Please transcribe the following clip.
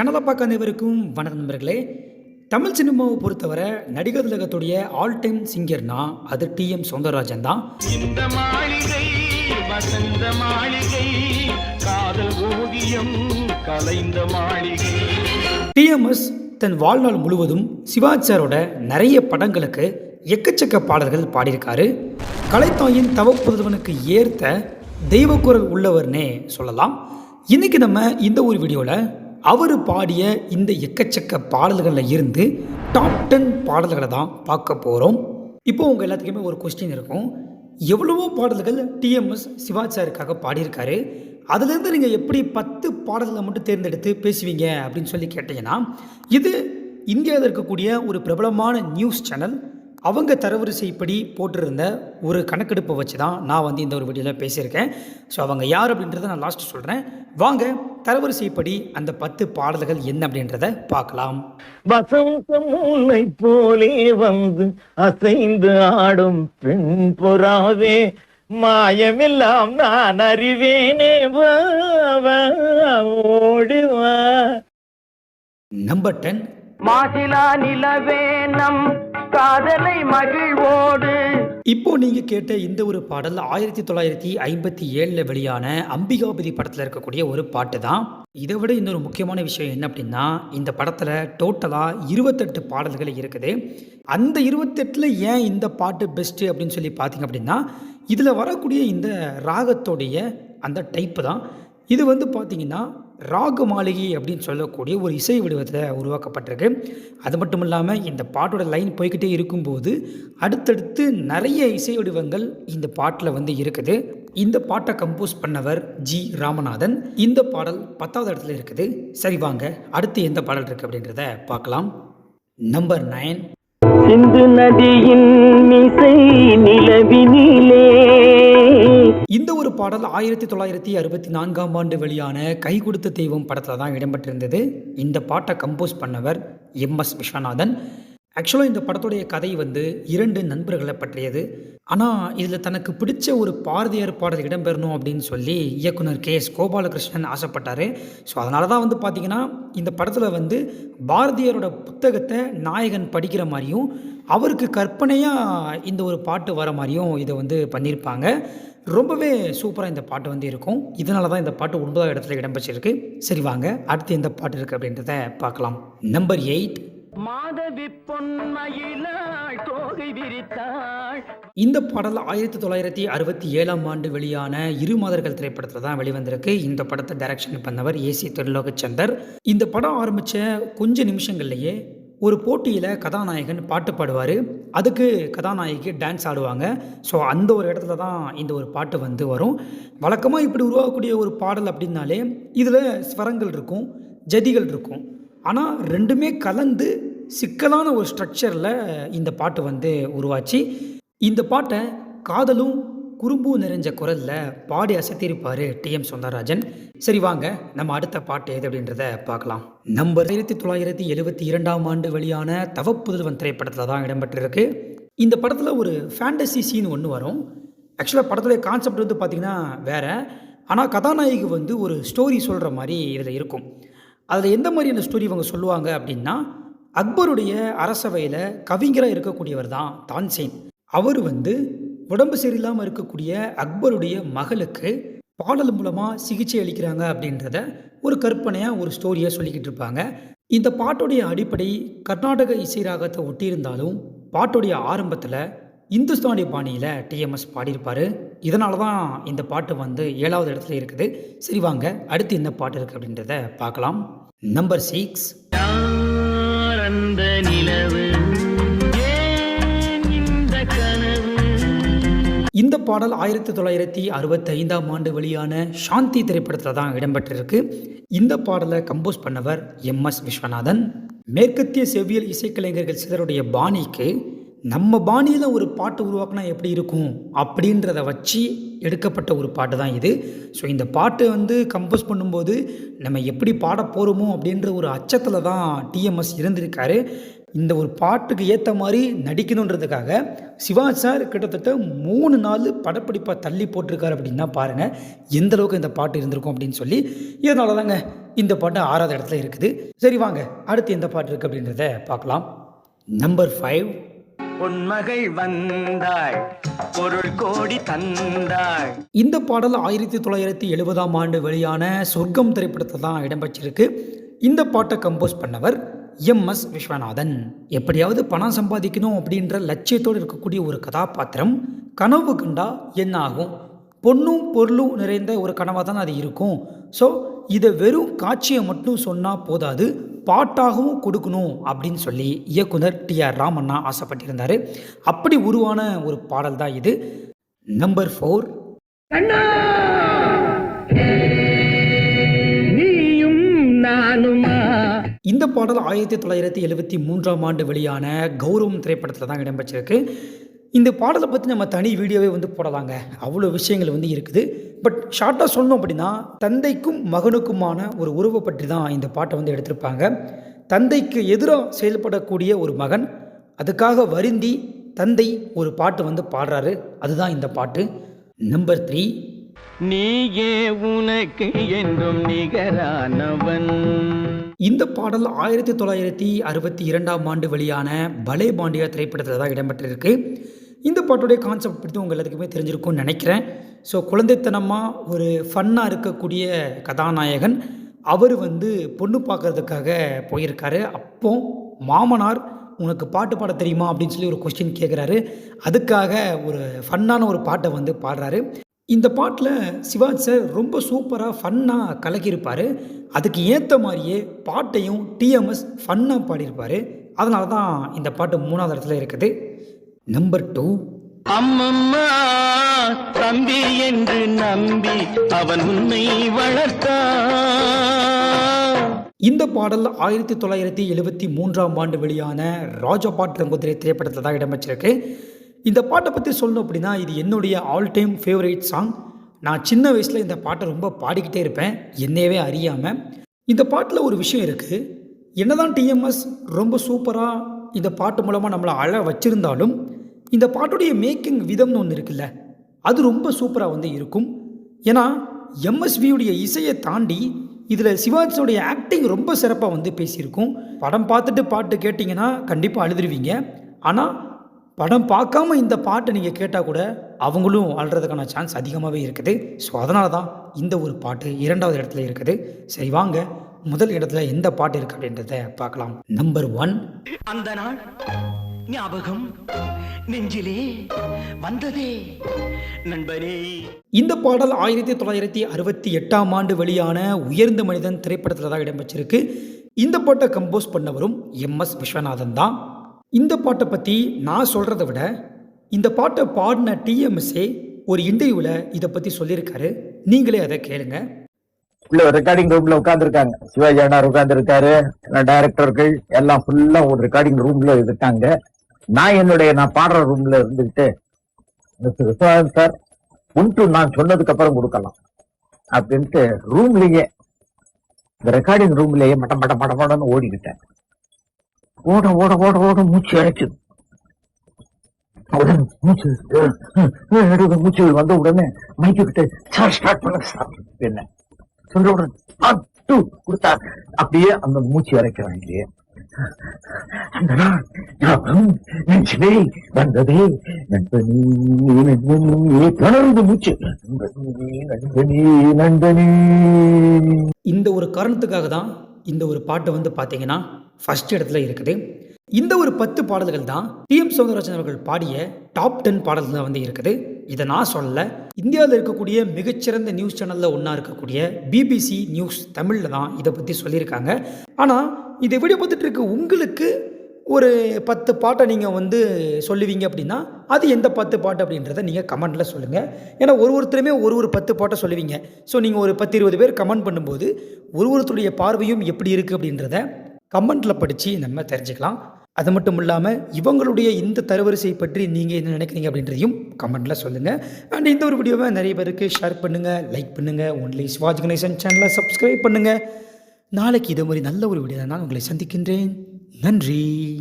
சேனலை பார்க்க அனைவருக்கும் வணக்கம் நண்பர்களே. தமிழ் சினிமாவை பொறுத்தவரை நடிகர் உலகத்துடைய ஆல் டைம் சிங்கர்னா அது டிஎம் சௌந்தரராஜன் தான். இந்த மாளிகை வசந்த மாளிகை காதல் ஓவியம் கலைந்த மாளிகை. டிஎம்எஸ் தன் வாழ்நாள் முழுவதும் சிவாஜி சாரோட நிறைய படங்களுக்கு எக்கச்சக்க பாடல்கள் பாடியிருக்காரு. கலைத்தாயின் தவப்புதல்வனுக்கு ஏற்ற தெய்வக்குரல் உள்ளவர்னே சொல்லலாம். இன்னைக்கு நம்ம இந்த ஒரு வீடியோவில் அவர் பாடிய இந்த எக்கச்சக்க பாடல்களில் இருந்து டாப் டென் பாடல்களை தான் பார்க்க போகிறோம் இப்போ உங்கள் எல்லாத்துக்குமே ஒரு கொஸ்டின் இருக்கும். எவ்வளவோ பாடல்கள் டிஎம்எஸ் சிவாச்சாருக்காக பாடியிருக்காரு. அதுலேருந்து நீங்கள் எப்படி பத்து பாடல்களை மட்டும் தேர்ந்தெடுத்து பேசுவீங்க அப்படின்னு சொல்லி கேட்டீங்கன்னா இது இந்தியாவில் இருக்கக்கூடிய ஒரு பிரபலமான நியூஸ் சேனல் அவங்க தரவரிசைப்படி போட்டிருந்த ஒரு கணக்கெடுப்பை வச்சு தான் நான் வந்து இந்த ஒரு வீடியோவில் பேசியிருக்கேன். ஸோ அவங்க யார் அப்படின்றத நான் லாஸ்ட் சொல்கிறேன் வாங்க தரவரிசைப்படி அந்த பத்து பாடல்கள் என்ன அப்படின்றத பார்க்கலாம். வசந்த முல்லை போலே வந்து அசைந்து ஆடும் பெண் புறாவே மாயமெல்லாம் நான் அறிவேனே வா, வா, ஓடி வா. நம்பர் டென் மாசிலா நிலவே நம் காதலை மகிழ்வோடு. இப்போ நீங்கள் கேட்ட இந்த ஒரு பாடல் ஆயிரத்தி தொள்ளாயிரத்தி ஐம்பத்தி ஏழில் வெளியான அம்பிகாபதி படத்தில் இருக்கக்கூடிய ஒரு பாட்டு தான். இதை விட இன்னொரு முக்கியமான விஷயம் என்ன அப்படின்னா இந்த படத்தில் டோட்டலாக இருபத்தெட்டு பாடல்கள் இருக்குது. அந்த இருபத்தெட்டில் ஏன் இந்த பாட்டு பெஸ்ட்டு அப்படின்னு சொல்லி பார்த்தீங்க அப்படின்னா இதில் வரக்கூடிய இந்த ராகத்தோடைய அந்த டைப்பு தான். இது வந்து பார்த்தீங்கன்னா ராகு மாளிகை அப்படின்னு சொல்லக்கூடிய ஒரு இசை வடிவத்தில் உருவாக்கப்பட்டிருக்கு. அது மட்டும் இல்லாமல் இந்த பாட்டோட லைன் போய்கிட்டே இருக்கும்போது அடுத்தடுத்து நிறைய இசை வடிவங்கள் இந்த பாட்டில் வந்து இருக்குது. இந்த பாட்டை கம்போஸ் பண்ணவர் ஜி ராமநாதன். இந்த பாடல் பத்தாவது இடத்துல இருக்குது. சரி வாங்க அடுத்து எந்த பாடல் இருக்குது அப்படின்றத பார்க்கலாம். நம்பர் நைன் சிந்து நதியின் மிசை நிலவினிலே. இந்த ஒரு பாடல் ஆயிரத்தி தொள்ளாயிரத்தி அறுபத்தி நான்காம் ஆண்டு வெளியான கை கொடுத்த தெய்வம் படத்தில் தான் இடம்பெற்றிருந்தது. இந்த பாட்டை கம்போஸ் பண்ணவர் எம் எஸ் விஸ்வநாதன். ஆக்சுவலாக இந்த படத்துடைய கதை வந்து இரண்டு நண்பர்களை பற்றியது. ஆனால் இதில் தனக்கு பிடிச்ச ஒரு பாரதியார் பாடல் இடம்பெறணும் அப்படின்னு சொல்லி இயக்குனர் கே எஸ் கோபாலகிருஷ்ணன் ஆசைப்பட்டார். ஸோ அதனால தான் வந்து பார்த்திங்கன்னா இந்த படத்தில் வந்து பாரதியாரோட புத்தகத்தை நாயகன் படிக்கிற மாதிரியும் அவருக்கு கற்பனையாக இந்த ஒரு பாட்டு வர மாதிரியும் இதை வந்து பண்ணியிருப்பாங்க ரொம்பவே சூப்பராக இந்த பாட்டு வந்து இருக்கும். இதனால தான் இந்த பாட்டு ஒன்பதாவது இடத்துல இடம்பெற்றிருக்கு சரி வாங்க அடுத்து எந்த பாட்டு இருக்குது அப்படின்றத பார்க்கலாம். நம்பர் எயிட் மாதவி பொன்மயிலாள் தோகை விரித்தாள். இந்த பாடல் ஆயிரத்தி தொள்ளாயிரத்தி அறுபத்தி ஏழாம் ஆண்டு வெளியான இரு மாதர்கள் திரைப்படத்தில் தான் வெளிவந்திருக்கு. இந்த படத்தை டைரக்ஷன் பண்ணவர் ஏசி திருலோகச்சந்தர். இந்த படம் ஆரம்பித்த கொஞ்ச நிமிஷங்கள்லேயே ஒரு போட்டியில் கதாநாயகன் பாட்டு பாடுவார். அதுக்கு கதாநாயகி டான்ஸ் ஆடுவாங்க. ஸோ அந்த ஒரு இடத்துல தான் இந்த ஒரு பாட்டு வந்து வரும். வழக்கமாக இப்படி உருவாகக்கூடிய ஒரு பாடல் அப்படின்னாலே இதில் ஸ்வரங்கள் இருக்கும் ஜதிகள் இருக்கும். ஆனால் ரெண்டுமே கலந்து சிக்கலான ஒரு ஸ்ட்ரக்சரில் இந்த பாட்டு வந்து உருவாச்சு. இந்த பாட்டை காதலும் குறும்பும் நிறைஞ்ச குரலில் பாடி அசத்திருப்பார் டிஎம் சுந்தரராஜன் சரி வாங்க நம்ம அடுத்த பாட்டு எது அப்படின்றத பார்க்கலாம். நம்பர் ஆயிரத்தி தொள்ளாயிரத்தி எழுபத்தி இரண்டாம் ஆண்டு வெளியான தவப்புதல்வன் திரைப்படத்தில் தான் இடம்பெற்றிருக்கு. இந்த படத்தில் ஒரு ஃபேண்டசி சீன் ஒன்று வரும். ஆக்சுவலாக படத்துடைய கான்செப்ட் வந்து பார்த்திங்கன்னா வேறு. ஆனால் கதாநாயகி வந்து ஒரு ஸ்டோரி சொல்கிற மாதிரி இதில் இருக்கும். அதில் எந்த மாதிரியான ஸ்டோரி இவங்க சொல்லுவாங்க அப்படின்னா அக்பருடைய அரசவையில் கவிஞராக இருக்கக்கூடியவர் தான் தான்சேன். அவர் வந்து உடம்பு சரியில்லாமல் இருக்கக்கூடிய அக்பருடைய மகளுக்கு பாடல் மூலமாக சிகிச்சை அளிக்கிறாங்க அப்படின்றத ஒரு கற்பனையாக ஒரு ஸ்டோரியாக சொல்லிக்கிட்டு இருப்பாங்க. இந்த பாட்டுடைய அடிப்படை கர்நாடக இசை ராகத்தை ஒட்டியிருந்தாலும் பாட்டுடைய ஆரம்பத்தில் இந்துஸ்தானி பாணியில் டிஎம்எஸ் பாடியிருப்பார். இதனால தான் இந்த பாட்டு வந்து ஏழாவது இடத்துல இருக்குது. சரி வாங்க அடுத்து என்ன பாட்டு இருக்குது அப்படின்றத பார்க்கலாம். நம்பர் சிக்ஸ் அந்த நிலவு இந்த பாடல் ஆயிரத்தி தொள்ளாயிரத்தி அறுபத்தி ஐந்தாம் ஆண்டு வெளியான சாந்தி திரைப்படத்தில் தான் இடம்பெற்றிருக்கு. இந்த பாடலை கம்போஸ் பண்ணவர் எம் எஸ் விஸ்வநாதன். மேற்கத்திய செவ்வியல் இசைக்கலைஞர்கள் சிலருடைய பாணிக்கு நம்ம பாணியில் ஒரு பாட்டு உருவாக்கினா எப்படி இருக்கும்? அப்படின்றத வச்சு எடுக்கப்பட்ட ஒரு பாட்டு தான் இது. ஸோ இந்த பாட்டு வந்து கம்போஸ் பண்ணும்போது நம்ம எப்படி பாட போகிறோமோ அப்படின்ற ஒரு அச்சத்தில் தான் டிஎம்எஸ் இருந்திருக்காரு. இந்த ஒரு பாட்டுக்கு ஏற்ற மாதிரி நடிக்கணுன்றதுக்காக சிவா சார் கிட்டத்தட்ட மூணு நாள் படப்பிடிப்பாக தள்ளி போட்டிருக்காரு அப்படின்னா பாருங்கள் எந்த அளவுக்கு இந்த பாட்டு இருந்திருக்கும் அப்படின்னு சொல்லி. இதனால தாங்க இந்த பாட்டு ஆறாவது இடத்துல இருக்குது. சரி வாங்க அடுத்து எந்த பாட்டு இருக்குது அப்படின்றத பார்க்கலாம். நம்பர் ஃபைவ் பொன்மகள் வந்தாள். பொருள் கோடி தந்தாள். இந்த பாடல் ஆயிரத்தி தொள்ளாயிரத்தி எழுபதாம் ஆண்டு வெளியான சொர்க்கம் திரைப்படத்தில் தான் இடம்பெற்றிருக்கு. இந்த பாட்டை கம்போஸ் பண்ணவர் எம்எஸ் விஸ்வநாதன். எப்படியாவது பணம் சம்பாதிக்கணும் அப்படின்ற லட்சியத்தோடு இருக்கக்கூடிய ஒரு கதாபாத்திரம். கனவு கண்டா என்ன ஆகும் பொண்ணும் பொருளும் நிறைந்த ஒரு கனவாக தான் அது இருக்கும். ஸோ இதை வெறும் காட்சியை மட்டும் சொன்னால் போதாது பாட்டாகவும் கொடுக்கணும் அப்படின்னு சொல்லி இயக்குனர் டி ஆர் ராமண்ணா ஆசைப்பட்டிருந்தார். அப்படி உருவான ஒரு பாடல் தான் இது. நம்பர் ஃபோர் நீயும் நானுமா? இந்த பாடல் ஆயிரத்தி தொள்ளாயிரத்தி எழுபத்தி மூன்றாம் ஆண்டு வெளியான கௌரவம் திரைப்படத்தில் தான் இடம்பெற்றிருக்கு. இந்த பாடலை பற்றி நம்ம தனி வீடியோவே வந்து போடலாங்க. அவ்வளோ விஷயங்கள் வந்து இருக்குது. பட் ஷார்ட்டாக சொல்லணும் அப்படின்னா தந்தைக்கும் மகனுக்குமான ஒரு உறவை பற்றி தான் இந்த பாட்டை வந்து எடுத்திருப்பாங்க. தந்தைக்கு எதிராக செயல்படக்கூடிய ஒரு மகன் அதுக்காக வருந்தி தந்தை ஒரு பாட்டு வந்து பாடுறாரு. அதுதான் இந்த பாட்டு. நம்பர் த்ரீ நீயே உனக்கு என்றும் நிகரானவன். இந்த பாடல் ஆயிரத்தி தொள்ளாயிரத்தி அறுபத்தி இரண்டாம் ஆண்டு வெளியான பலே பாண்டியா திரைப்படத்தில் தான் இடம்பெற்றிருக்கு. இந்த பாட்டுடைய கான்செப்ட் பற்றி உங்கள் எல்லாத்துக்குமே தெரிஞ்சிருக்கும்னு நினைக்கிறேன். ஸோ குழந்தைத்தனமாக ஒரு ஃபன்னாக இருக்கக்கூடிய கதாநாயகன் அவர் வந்து பொண்ணு பார்க்கறதுக்காக போயிருக்காரு. அப்போ மாமனார் உனக்கு பாட்டு பாட தெரியுமா? அப்படின்னு சொல்லி ஒரு கொஸ்டின் கேட்குறாரு அதுக்காக ஒரு ஃபன்னான ஒரு பாட்டை வந்து பாடுறாரு. இந்த பாட்டில் சிவாஜ் சார் ரொம்ப சூப்பராக ஃபன்னாக கலக்கியிருப்பார். அதுக்கு ஏற்ற மாதிரியே பாட்டையும் டிஎம்எஸ் ஃபன்னாக பாடியிருப்பார். அதனால தான் இந்த பாட்டு மூணாவது இடத்துல இருக்குது. நம்பர் டூ அம்மம்மா தம்பி என்று நம்பி அவன் உன்னை வளர்த்தான். இந்த பாடல் ஆயிரத்தி தொள்ளாயிரத்தி எழுபத்தி மூன்றாம் ஆண்டு வெளியான ராஜபாட் ரங்கோதிரை திரைப்படத்தில் தான் இடம்பெற்றிருக்கு. இந்த பாட்டை பற்றி சொல்லணும் அப்படின்னா இது என்னுடைய ஆல் டைம் ஃபேவரேட் சாங் நான் சின்ன வயசில் இந்த பாட்டை ரொம்ப பாடிக்கிட்டே இருப்பேன். என்னையவே அறியாமல் இந்த பாட்டில் ஒரு விஷயம் இருக்குது என்னதான் டிஎம்எஸ் ரொம்ப சூப்பராக இந்த பாட்டு மூலமாக நம்மளை அழ வச்சிருந்தாலும் இந்த பாட்டுடைய மேக்கிங் விதம்னு ஒன்று இருக்குல்ல அது ரொம்ப சூப்பராக வந்து இருக்கும். ஏன்னா எம்எஸ்வியுடைய இசையை தாண்டி இதில் சிவாஜியோடைய ஆக்டிங் ரொம்ப சிறப்பாக வந்து பேசியிருக்கும். படம் பார்த்துட்டு பாட்டு கேட்டிங்கன்னா கண்டிப்பாக அழுதுருவீங்க. ஆனால் படம் பார்க்காம இந்த பாட்டை நீங்கள் கேட்டால் கூட அவங்களும் அழுறதுக்கான சான்ஸ் அதிகமாகவே இருக்குது. ஸோ அதனால தான் இந்த ஒரு பாட்டு இரண்டாவது இடத்துல இருக்குது. சரி வாங்க. முதல் இடத்துல எந்த பாட்டு இருக்குது அப்படின்றத பார்க்கலாம். நம்பர் ஒன் அந்த நாள். ஞாபகம் நெஞ்சிலே வந்ததே நண்பனே. இந்த பாடல் ஆயிரத்தி தொள்ளாயிரத்தி அறுபத்தி எட்டாம் ஆண்டு வெளியான உயர்ந்த மனிதன் திரைப்படத்தில் தான் இடம்பெற்றிருக்கு. இந்த பாட்டை கம்போஸ் பண்ணவரும் எம்எஸ் விஸ்வநாதன் தான். இந்த பாட்டை பற்றி நான் சொல்கிறத விட இந்த பாட்டை பாடின டிஎம்எஸ்ஏ ஒரு இன்டர்வியூவில் இதை பற்றி சொல்லியிருக்காரு. நீங்களே அதை கேளுங்க. உள்ள ரெக்கார்டிங் ரூம்ல உட்கார்ந்துருக்காங்க. சிவாஜி அண்ணார் உட்கார்ந்துருக்காரு. டைரக்டர்கள் எல்லாம் ஃபுல்லா ஒரு ரெக்கார்டிங் ரூம்ல இருக்காங்க. நான் என்னுடைய நான் பாடுற ரூம்ல இருந்துகிட்டு மிஸ்டர் விஸ்வநாதன் சார் ஒன்று நான் சொன்னதுக்கு அப்புறம் கொடுக்கலாம். அப்படின்ட்டு ரூம்லயே இந்த ரெக்கார்டிங் ரூம்லயே மட்ட மட்ட மட மடன்னு ஓடிக்கிட்டேன். ஓட ஓட ஓட ஓட மூச்சு அடைச்சுது. உடனே மூச்சு மூச்சு வந்த உடனே மைக்கு கிட்ட சார் ஸ்டார்ட் பண்ண சார் என்ன? சொல்ற உடனே கொடுத்தா அப்படியே அந்த மூச்சு இறைக்கிறான் இல்லையே. அந்த நாள் ஞாபகம் நெஞ்சிலே வந்ததே நண்பனே நண்பனே தொடர்ந்து மூச்சு நண்பனே நண்பனே நண்பனே இந்த ஒரு காரணத்துக்காக தான் இந்த ஒரு பாட்டு வந்து பார்த்தீங்கன்னா ஃபர்ஸ்ட் இடத்துல இருக்குது. இந்த ஒரு பத்து பாடல்கள் தான் டிஎம் சௌந்தரராஜன் அவர்கள் பாடிய டாப் டென் பாடல்கள் வந்து இருக்குது. இதை நான் சொல்லல. இந்தியாவில் இருக்கக்கூடிய மிகச்சிறந்த நியூஸ் சேனலில் ஒன்றா இருக்கக்கூடிய பிபிசி நியூஸ் தமிழில் தான் இதை பற்றி சொல்லியிருக்காங்க. ஆனால் இதை வீடியோ பார்த்துட்டு உங்களுக்கு ஒரு பத்து பாட்டை நீங்கள் வந்து சொல்லுவீங்க அப்படின்னா அது எந்த பத்து பாட்டு அப்படின்றத நீங்கள் கமெண்ட்டில் சொல்லுங்கள் ஏன்னா ஒரு ஒருத்தருமே ஒரு ஒரு பத்து பாட்டை சொல்லுவீங்க. ஸோ நீங்கள் ஒரு பத்து இருபது பேர் கமெண்ட் பண்ணும்போது ஒரு ஒருத்தருடைய பார்வையும் எப்படி இருக்குது அப்படின்றத கமெண்ட்டில் படித்து நம்ம தெரிஞ்சுக்கலாம். அது மட்டும் இல்லாமல் இவங்களுடைய இந்த தரவரிசை பற்றி நீங்கள் என்ன நினைக்கிறீங்க அப்படின்றதையும் கமெண்ட்டில் சொல்லுங்கள் அண்ட் இந்த ஒரு வீடியோவை நிறைய பேருக்கு ஷேர் பண்ணுங்கள் லைக் பண்ணுங்கள் ஒன்லி ஸ்வாஜ் கணேசன் சேனலை சப்ஸ்கிரைப் பண்ணுங்கள் நாளைக்கு இதே மாதிரி நல்ல ஒரு வீடியோ நான் உங்களை சந்திக்கின்றேன். நன்றி.